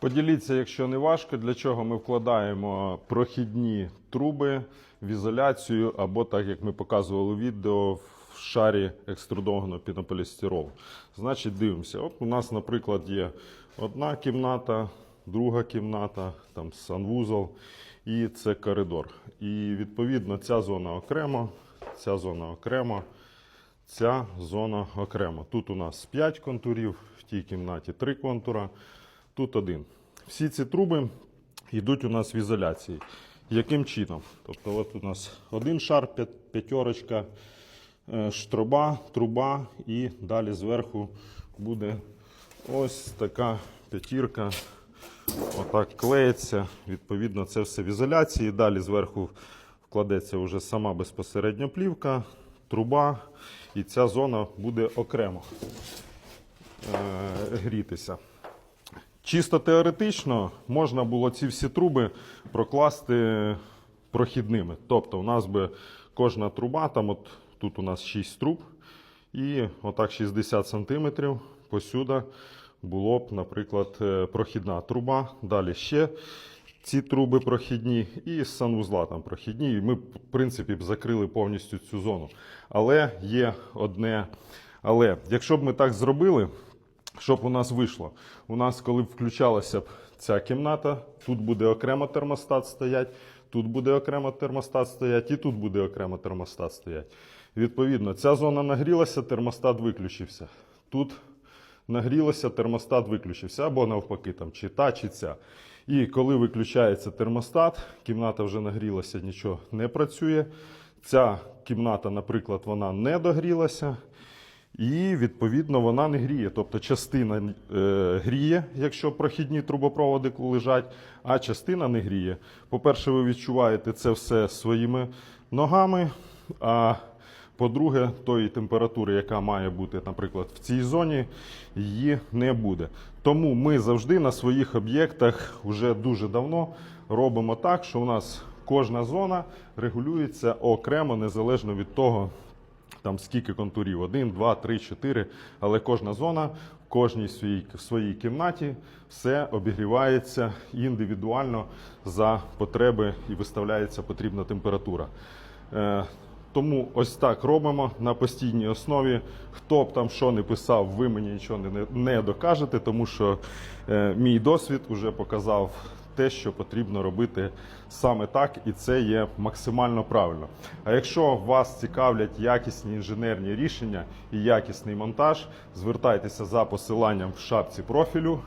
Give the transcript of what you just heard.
Поділіться, якщо не важко, для чого ми вкладаємо прохідні труби в ізоляцію, або так як ми показували відео, в шарі екструдованого пінополістиролу. Значить, дивимося. От у нас, наприклад, є одна кімната, друга кімната, там санвузол і це коридор. І відповідно ця зона окремо, ця зона окремо, ця зона окремо. Тут у нас 5 контурів, в тій кімнаті 3 контура, тут один. Всі ці труби йдуть у нас в ізоляції. Яким чином? Тобто, от у нас один шар, п'ятерочка, е, штроба, труба, і далі зверху буде ось така п'ятірка. Отак клеїться. Відповідно, це все в ізоляції. Далі зверху вкладеться вже сама безпосередньо плівка, труба, і ця зона буде окремо е, грітися. Чисто теоретично можна було ці всі труби прокласти прохідними. Тобто, у нас би кожна труба, там от тут у нас 6 труб, і отак 60 сантиметрів посюди було б, наприклад, е, прохідна труба. Далі ще ці труби прохідні, і з санвузла там прохідні. І ми, в принципі, б закрили повністю цю зону. Але є одне. Але якщо б ми так зробили, що б у нас вийшло? У нас, коли включалася б ця кімната, тут буде окремо термостат стоять, тут буде окремо термостат стоять, і тут буде окремо термостат стоять. Відповідно, ця зона нагрілася, термостат виключився. Тут нагрілося, термостат виключився, або навпаки, там, чи та, чи ця. І коли виключається термостат, кімната вже нагрілася, нічого не працює. Ця кімната, наприклад, вона не догрілася. І відповідно вона не гріє. Тобто частина е, гріє, якщо прохідні трубопроводи лежать, а частина не гріє. По-перше, ви відчуваєте це все своїми ногами. А по-друге, тої температури, яка має бути, наприклад, в цій зоні, її не буде. Тому ми завжди на своїх об'єктах вже дуже давно робимо так, що у нас кожна зона регулюється окремо, незалежно від того, там скільки контурів, один, два, три, чотири. Але кожна зона в кожній своїй, в своїй кімнаті все обігрівається індивідуально за потреби і виставляється потрібна температура. Е, тому ось так робимо на постійній основі. Хто б там що не писав, ви мені нічого не, не докажете, тому що е, мій досвід вже показав те, що потрібно робити саме так, і це є максимально правильно. А якщо вас цікавлять якісні інженерні рішення і якісний монтаж, звертайтеся за посиланням в шапці профілю.